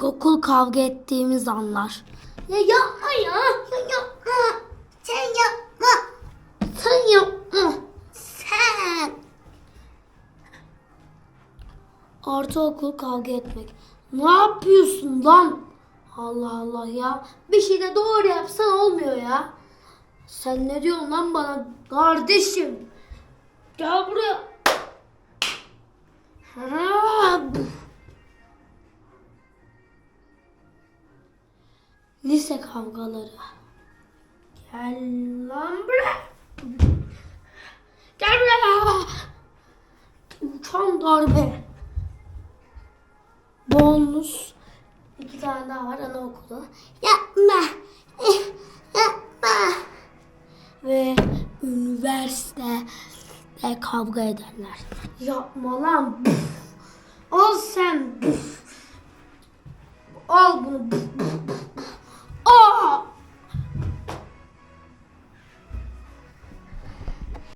İlkokul kavga ettiğimiz anlar. Ya yapma ya. Ya yapma. Sen yapma. Sen yapma. Sen. Ortaokul kavga etmek. Ne yapıyorsun lan? Allah Allah ya. Bir şey de doğru yapsan olmuyor ya. Sen ne diyorsun lan bana kardeşim? Gel buraya. Ha, Lise kavgaları. Gel lan buraya. Gel buraya. Uçan darbe. Bonus. İki tane daha var anaokulu. Yapma. Eh, Yapma. Ve üniversite ve kavga ederler. Yapma lan. Al sen. Al bunu.